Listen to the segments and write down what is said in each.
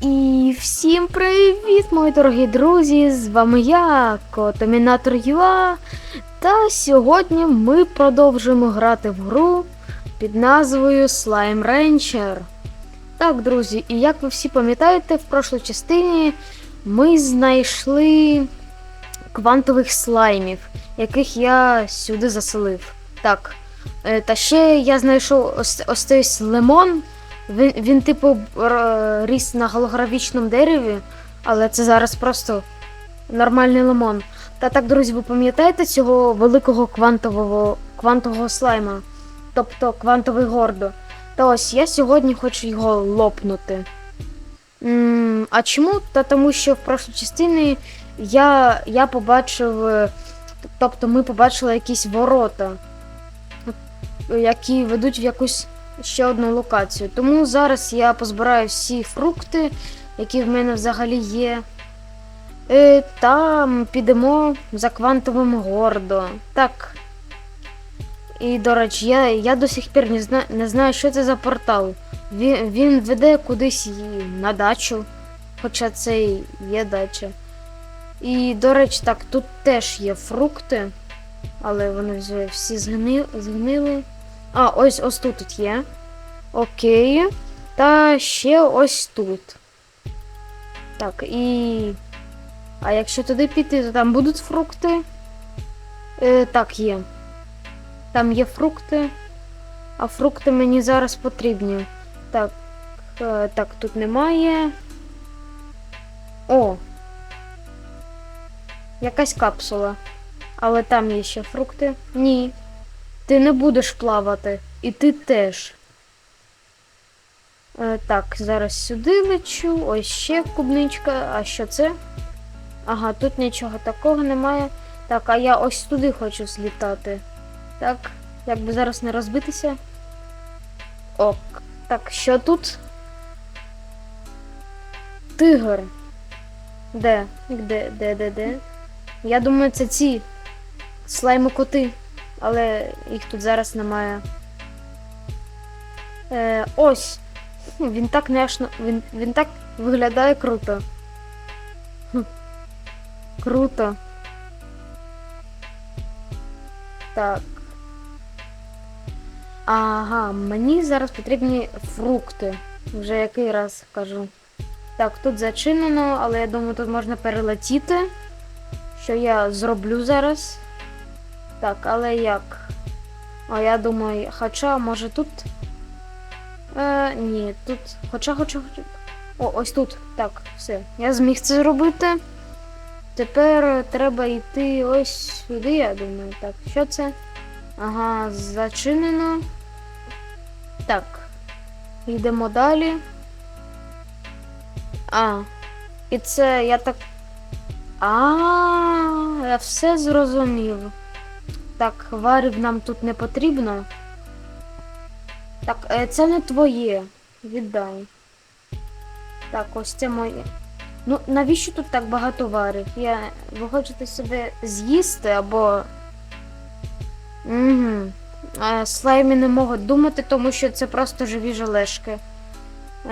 І всім привіт, мої дорогі друзі! З вами я, Котомінатор Юа. Та сьогодні ми продовжуємо грати в гру під назвою Slime Rancher. Так, друзі, і як ви всі пам'ятаєте, в прошлій частині ми знайшли квантових слаймів, яких я сюди заселив. Так. е, Та ще я знайшов ось, ось цей лимон. Він, він типу, ріс на голографічному дереві, але це зараз просто нормальний лимон. Та так, друзі, ви пам'ятаєте цього великого квантового, квантового слайма? Тобто квантовий гордо. Та ось я сьогодні хочу його лопнути. м а чому? Та тому що в прошлій частині я, я побачив. е, Тобто ми побачили якісь ворота, які ведуть в якусь ще одну локацію. Тому зараз я позбираю всі фрукти, які в мене взагалі є. Е, та підемо за квантовим гордо. Так. І, до речі, я, я до сих пір не, зна, не знаю, що це за портал. Він, він веде кудись на дачу, хоча це і є дача. І, до речі, так, тут теж є фрукти, але вони вже всі згни, згнили. А, ось ось тут от є. Окей. Та ще ось тут. Так, і. А якщо туди піти, то там будуть фрукти. Е, так, є. Там є фрукти. А фрукти мені зараз потрібні. Так. Е, так, тут немає. О! Якась капсула. Але там є ще фрукти. Ні. Ти не будеш плавати. І ти теж. Е, так, зараз сюди лечу. Ось ще клубничка. А що це? Ага, тут нічого такого немає. Так, а я ось туди хочу злітати. Так, як би зараз не розбитися. Ок. Так, що тут? Тигр. Де? Де, де, де, де? Я думаю, це ці слайми коти, але їх тут зараз немає. Е, ось. Він так няшно. Він, він так виглядає круто. Хм. Круто. Так. Ага, мені зараз потрібні фрукти. Вже який раз кажу. Так, тут зачинено, але я думаю, тут можна перелетіти. Що я зроблю зараз. Так, але як? А я думаю, хоча, може тут. Е, ні, тут. Хоча, хоча. О, ось тут. Так, все. Я зміг це зробити. Тепер треба йти ось сюди, я думаю. Так, що це? Ага, зачинено. Так. Йдемо далі. А. І це я так. А, я все зрозумів. Так, варів нам тут не потрібно. Так, е, це не твоє. Віддай. Так, ось це моє. Ну, навіщо тут так багато варів? Я... Ви хочете себе з'їсти або. Угу. Слаймі не можуть думати, тому що це просто живі желешки.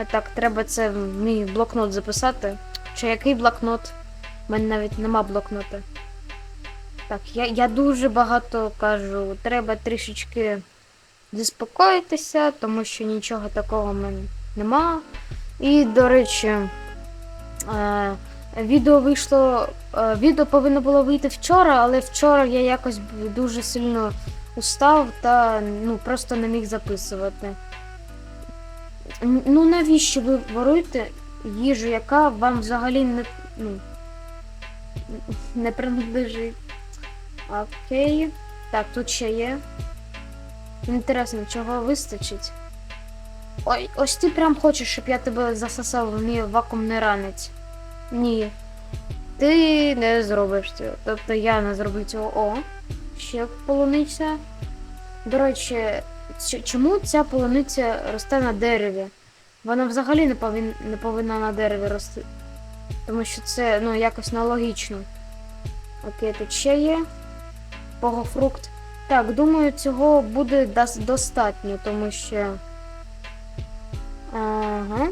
А, так, треба це в мій блокнот записати. Чи який блокнот? У мене навіть нема блокнота. Так, я, я дуже багато кажу, треба трішечки заспокоїтися, тому що нічого такого в мене нема. І, до речі, е, відео вийшло. Е, відео повинно було вийти вчора, але вчора я якось дуже сильно устав та ну, просто не міг записувати. Ну навіщо ви воруєте їжу, яка вам взагалі не, ну, не принадлежить? Окей. Так, тут ще є. Інтересно, чого вистачить? Ой, ось ти прям хочеш, щоб я тебе засосав в мій вакуумний ранець. Ні. Ти не зробиш цього. Тобто я не зроблю цього. О, ще полуниця. До речі, чому ця полуниця росте на дереві? Вона взагалі не, повин... не повинна на дереві рости. Тому що це ну, якось нелогічно. Окей, тут ще є. Погофрукт. Так, думаю, цього буде достатньо, тому що. Ага.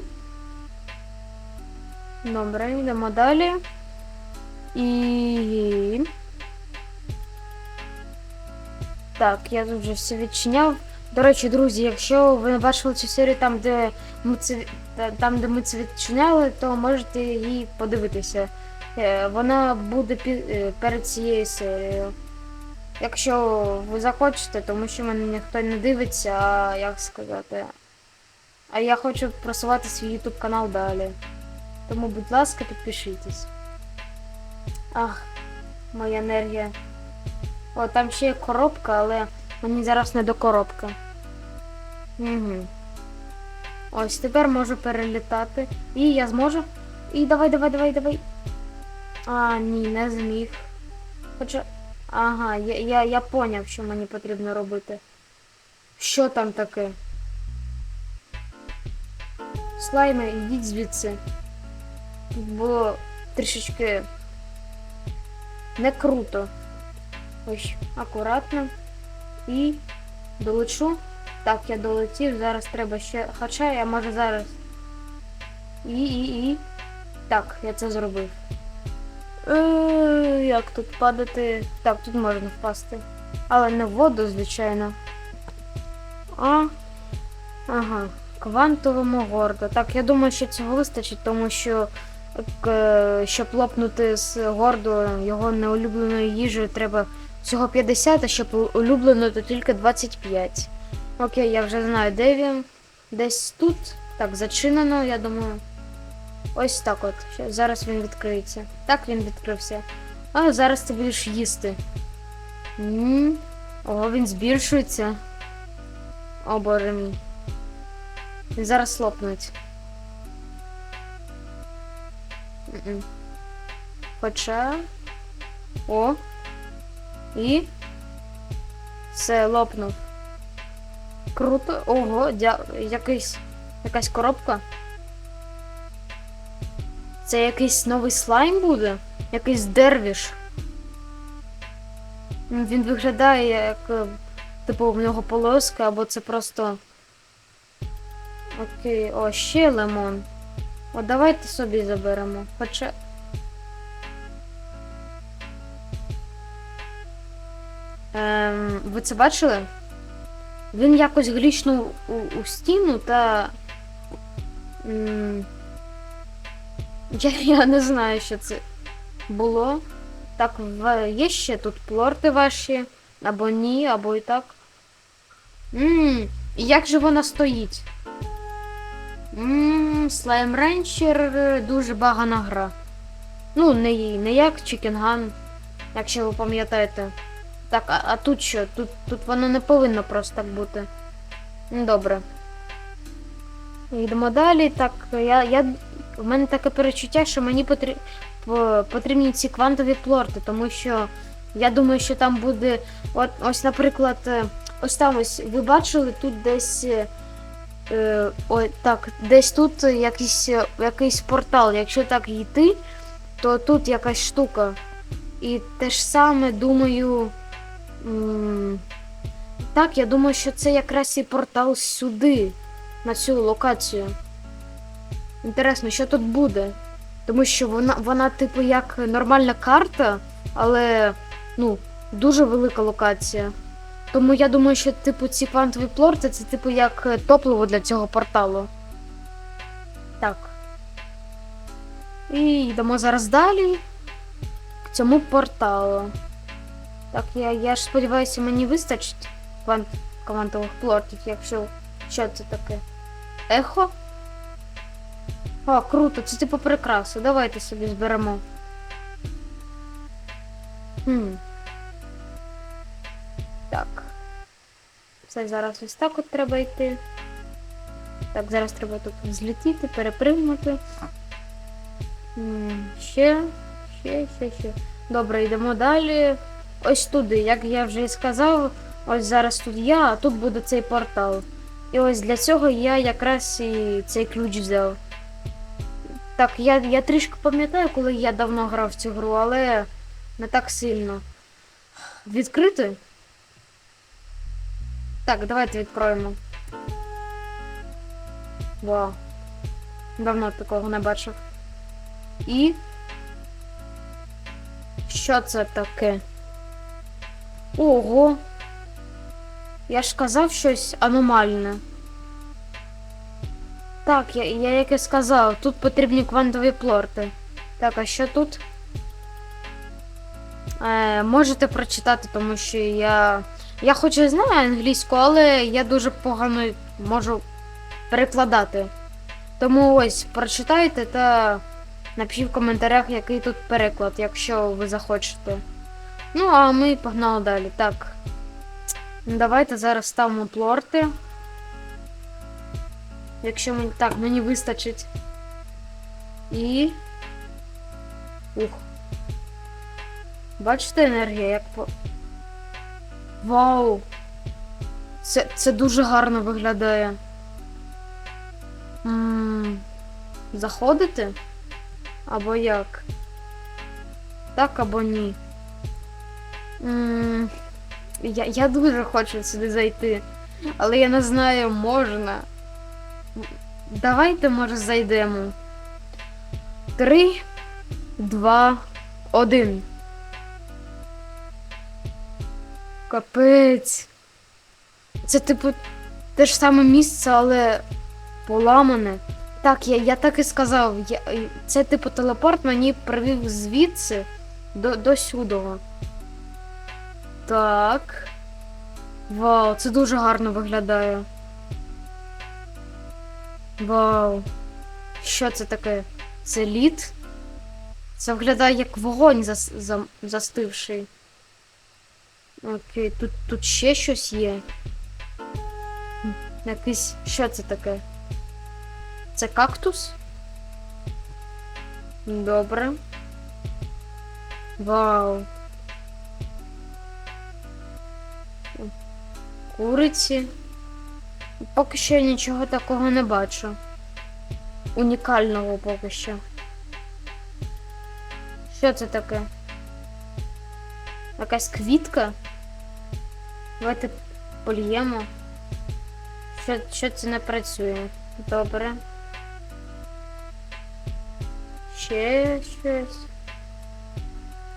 Добре, йдемо далі. І. Так, я тут вже все відчиняв. До речі, друзі, якщо ви бачили цю серію там, де ми це, там, де ми це відчиняли, то можете її подивитися. Е, Вона буде е, перед цією серією. Якщо ви захочете, тому що мене ніхто не дивиться, а як сказати. А я хочу просувати свій YouTube канал далі. Тому, будь ласка, підпишіться. Ах, моя енергія. О, там ще є коробка, але мені зараз не до коробки. Угу. Ось тепер можу перелітати. І я зможу. І давай, давай, давай, давай. А, ні, не зміг. Хоча. Ага, я, я, я поняв, що мені потрібно робити. Що там таке? Слайми, йдіть звідси. Бо трішечки не круто. Ось, акуратно. І долечу. Так, я долетів, зараз треба ще. Хоча я може зараз. І, і, і. Так, я це зробив. Е, як тут падати? Так, тут можна впасти. Але не в воду, звичайно. А. Ага. Квантовому гордо. Так, я думаю, що цього вистачить, тому що е, щоб лопнути з гордо його неулюбленою їжею треба всього 50, а щоб улюблено, то тільки 25. Окей, я вже знаю, де він. Десь тут. Так, зачинено, я думаю. Ось так от. Зараз він відкриється. Так він відкрився. А зараз ти будеш їсти. м Ого, він збільшується. О боже мій. Він зараз лопнуть. Хоча. О. І. Все, лопнув. Круто. Ого, дя... якийсь. Якась коробка. Це якийсь новий слайм буде? Якийсь дервіш. Він виглядає як. е, Типу, в нього полоска, або це просто. Окей, о, ще лимон. О, давайте собі заберемо. Хоча. Ем, ви це бачили? Він якось глічнув у, у стіну та. М, я, я не знаю, що це було. Так, є ще тут плорти ваші, або ні, або і так. Ммм, як же вона стоїть? Ммм, Slime Rancher дуже багана гра. Ну, не, не як Gun, якщо ви пам'ятаєте. Так, а, а тут що? Тут, тут воно не повинно просто так бути. Добре. Йдемо далі. Так, я в мене таке перечуття, що мені потрі... потрібні ці квантові плорти, тому що я думаю, що там буде. От, ось, наприклад, е, ось там ось ви бачили тут десь. е, Е, ой, так, десь тут якийсь, е, якийсь портал. Якщо так йти, то тут якась штука. І те ж саме думаю. Так, я думаю, що це якраз і портал сюди, на цю локацію. Інтересно, що тут буде? Тому що вона, вона, типу, як нормальна карта, але ну, дуже велика локація. Тому я думаю, що типу ці квантові плорти це типу як е, топливо для цього порталу. Так. І йдемо зараз далі к цьому порталу. Так, я, я ж сподіваюся, мені вистачить квант, квантових плортів, якщо. Що це таке? Ехо? А, круто, це типу прикраса. Давайте собі зберемо. Хм. Так. Все, зараз ось так от треба йти. Так, зараз треба тут злетіти, перепригнути. Ще, ще, ще, ще. Добре, йдемо далі. Ось туди, як я вже і сказав, ось зараз тут я, а тут буде цей портал. І ось для цього я якраз і цей ключ взяв. Так, я, я трішки пам'ятаю, коли я давно грав в цю гру, але не так сильно. Відкрити? Так, давайте відкроємо. Вау. Давно такого не бачив. І. Що це таке? Ого. Я ж казав щось аномальне. Так, я, я як і сказав, тут потрібні квантові плорти. Так, а що тут? Е, можете прочитати, тому що я. Я хоч і знаю англійську, але я дуже погано можу перекладати. Тому ось прочитайте та напишіть в коментарях, який тут переклад, якщо ви захочете. Ну, а ми погнали далі. Так. Давайте зараз ставимо плорти. Якщо мені. Так, мені вистачить. І. Ух. Бачите енергія, як по. Вау! Це, це дуже гарно виглядає. М, Заходити? Або як? Так або ні. М, Я, я дуже хочу сюди зайти, але я не знаю, можна. Давайте, може, зайдемо. Три, два, один. Капець. Це, типу, те ж саме місце, але поламане. Так, я, я так і сказав. Я, це, типу, телепорт мені привів звідси до, до сюдого. Так. Вау, це дуже гарно виглядає. Вау. Що це таке? Це лід? Це виглядає як вогонь зас, за, застивший. Окей, тут, тут ще щось є. Якийсь. Що це таке? Це кактус? Добре. Вау. Куриці. Поки що я нічого такого не бачу. Унікального поки що. Що це таке? Якась квітка? Давайте польємо. Що, що це не працює? Добре. Ще щось.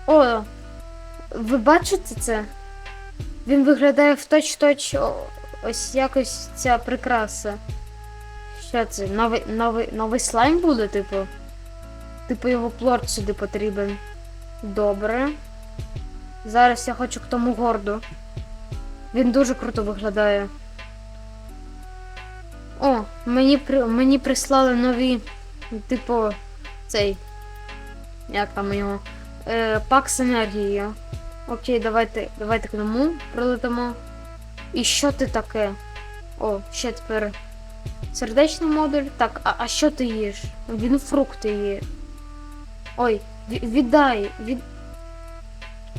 О! Ви бачите це? Він виглядає в точ-точ ось якось ця прикраса. Що це? Новий, новий, новий слайм буде, типу? Типу його плорт сюди потрібен. Добре. Зараз я хочу к тому горду. Він дуже круто виглядає. О, мені, мені прислали нові, типу, цей. Як там його? Е, пак з енергією. Окей, давайте, давайте к ньому прилетимо. І що ти таке? О, ще тепер. Сердечний модуль. Так, а, а що ти їш? Він фрукти є. Ой, віддай, від.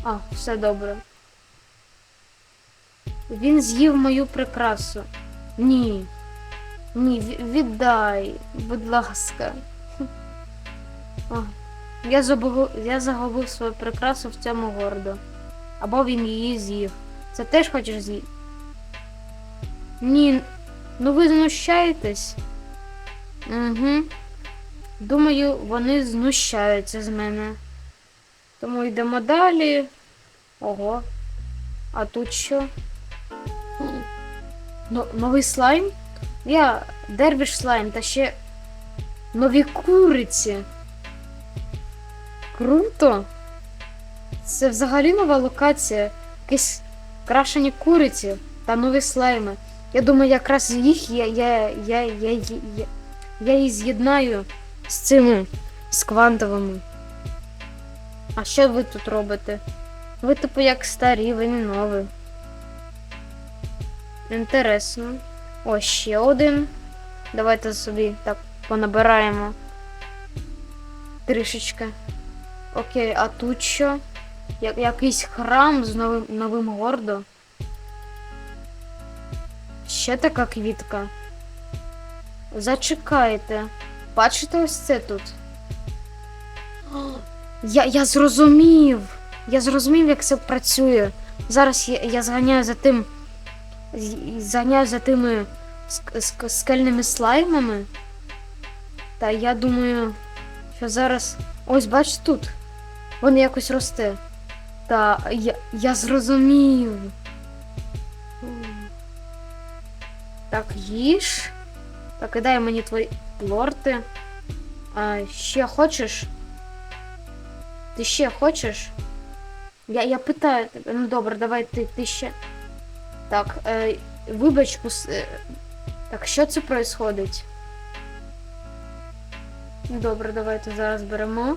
А, все добре. Він з'їв мою прикрасу. Ні. Ні, віддай, будь ласка. О, я забув, я загубив свою прикрасу в цьому городу. Або він її з'їв. Це теж хочеш з'їсти? Ні, ну ви знущаєтесь. Угу. Думаю, вони знущаються з мене. Тому йдемо далі. Ого. А тут що? Ну, новий слайм? Я дервіш слайм, та ще нові куриці. Круто. Це взагалі нова локація. Якісь крашені куриці та нові слайми. Я думаю, якраз їх я, я, я, я, я, я, її з'єднаю з цими, з квантовими. А що ви тут робите? Ви типу як старі, ви не нові. Інтересно. О, ще один. Давайте собі так понабираємо. Трішечки. Окей, а тут що? Я- якийсь храм з новим, новим гордо. Ще така квітка. Зачекайте. Бачите ось це тут? О, Я, я зрозумів. Я зрозумів, як це працює. Зараз я, я зганяю за тим. Зганяю за тими ск- ск- скельними слаймами. Та я думаю, Що зараз. Ось бач тут. Воно якось росте. Та я, я зрозумів. Так, їж. Так, і дай мені твої лорти. А, ще хочеш? Ти ще хочеш? Я, я питаю тебе. Ну добре, давай ти, ти ще. Так, е, вибач, пус... е, Так, що це происходить? Добре, давайте зараз беремо.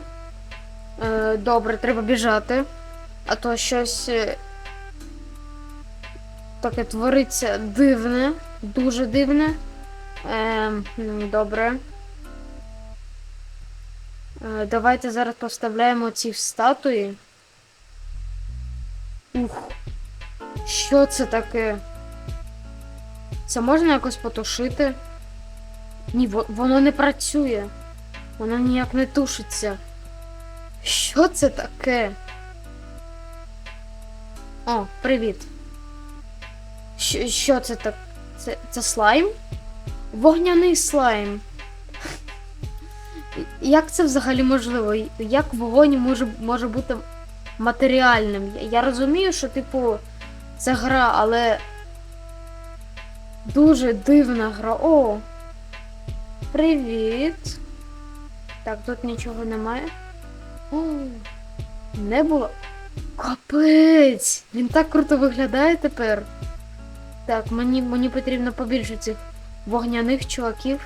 Е, добре, треба біжати. А то щось. е, Таке твориться дивне, дуже дивне. Ну, добре. Е, давайте зараз поставляємо ці статуї. Ух. Що це таке? Це можна якось потушити? Ні, воно не працює. Воно ніяк не тушиться. Що це таке? О, привіт. Що, що це так? Це, це слайм? Вогняний слайм. Як це взагалі можливо? Як вогонь може, може бути матеріальним? Я, розумію, що, типу, це гра, але. Дуже дивна гра. О! Привіт. Так, тут нічого немає. О, не було. Капець! Він так круто виглядає тепер. Так, мені, мені потрібно побільше цих вогняних чуваків.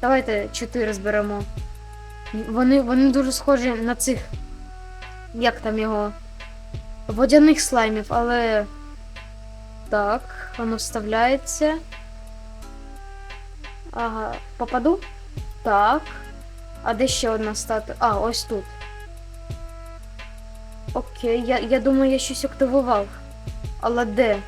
Давайте чотири зберемо. Вони, вони дуже схожі на цих. Як там його? Водяних слаймів, але. Так, воно вставляється. Ага, попаду? Так. А де ще одна статуя? А, ось тут. Окей, я, я думаю, я щось активував. Але де?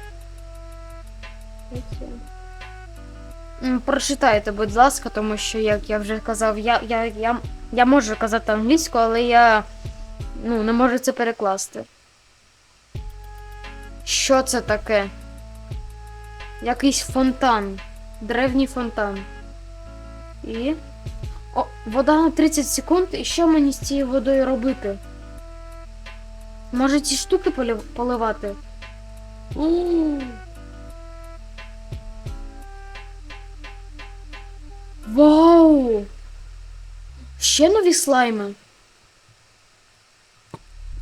М, Прочитайте, будь ласка, тому що, як я вже казав, я, я, я, я можу казати англійську, але я ну, не можу це перекласти. Що це таке? Якийсь фонтан. Древній фонтан. І. О, вода на 30 секунд, і що мені з цією водою робити? Може ці штуки полив- поливати? У. Вау! Ще нові слайми.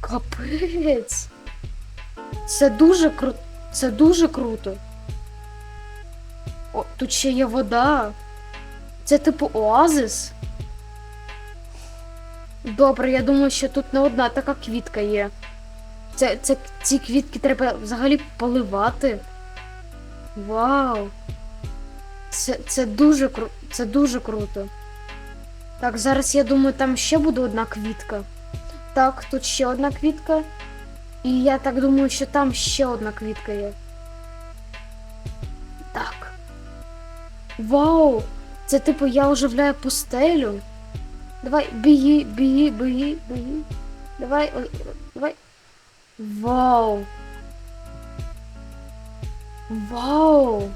Капець. Це дуже кру... Це дуже круто. О, тут ще є вода. Це типу оазис. Добре, я думаю, що тут не одна така квітка є. Це, це, ці квітки треба взагалі поливати. Вау! Це, це дуже кру... Це дуже круто. Так, зараз я думаю, там ще буде одна квітка. Так, тут ще одна квітка. І я так думаю, що там ще одна квітка є. Так. Вау! Це типу я оживляю пустелю. Давай, біги, біги, біги, біги. Давай, ой, давай. Вау. Вау.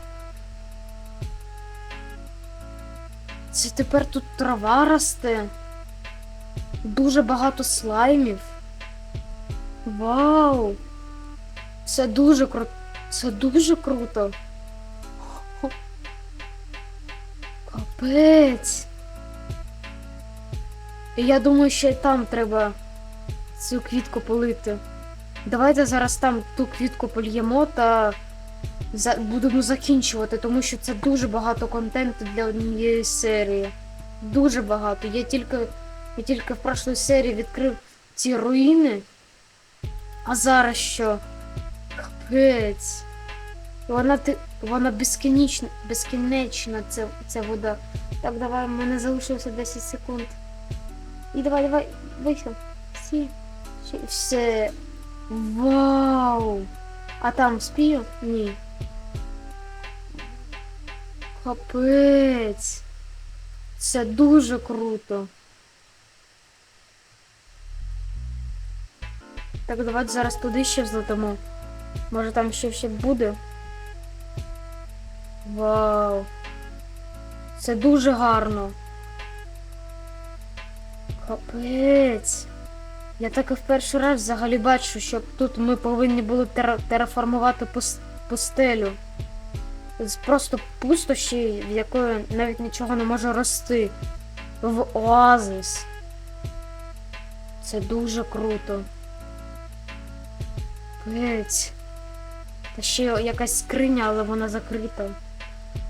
Це тепер тут трава росте. Дуже багато слаймів. Вау! Це дуже круто. Це дуже круто. Капець. Я думаю, що і там треба цю квітку полити. Давайте зараз там ту квітку польємо та. Будемо закінчувати, тому що це дуже багато контенту для однієї серії. Дуже багато. Я тільки, я тільки в прошлій серії відкрив ці руїни. А зараз що? Капець. Вона ти. Вона безкінечна, безкінечна, ця, ця вода. Так, давай, в мене залишилося 10 секунд. І давай, давай, вийшов. Всі. Все. Вау! А там спію? Ні. Капець. Це дуже круто. Так, давайте зараз туди ще взлетимо. Може там ще ще буде. Вау. Це дуже гарно. Капець. Я так і в перший раз взагалі бачу, що тут ми повинні були тера- тераформувати пус- пустелю. З просто пустощі, в якої навіть нічого не може рости. В оазис. Це дуже круто. Капець. Та ще якась скриня, але вона закрита.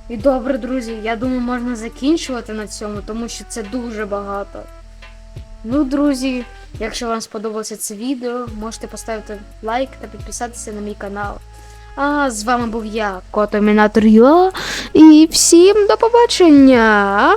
І добре, друзі, я думаю, можна закінчувати на цьому, тому що це дуже багато. Ну, друзі, якщо вам сподобалося це відео, можете поставити лайк та підписатися на мій канал. А з вами був я, Котомінатор Юа, і всім до побачення!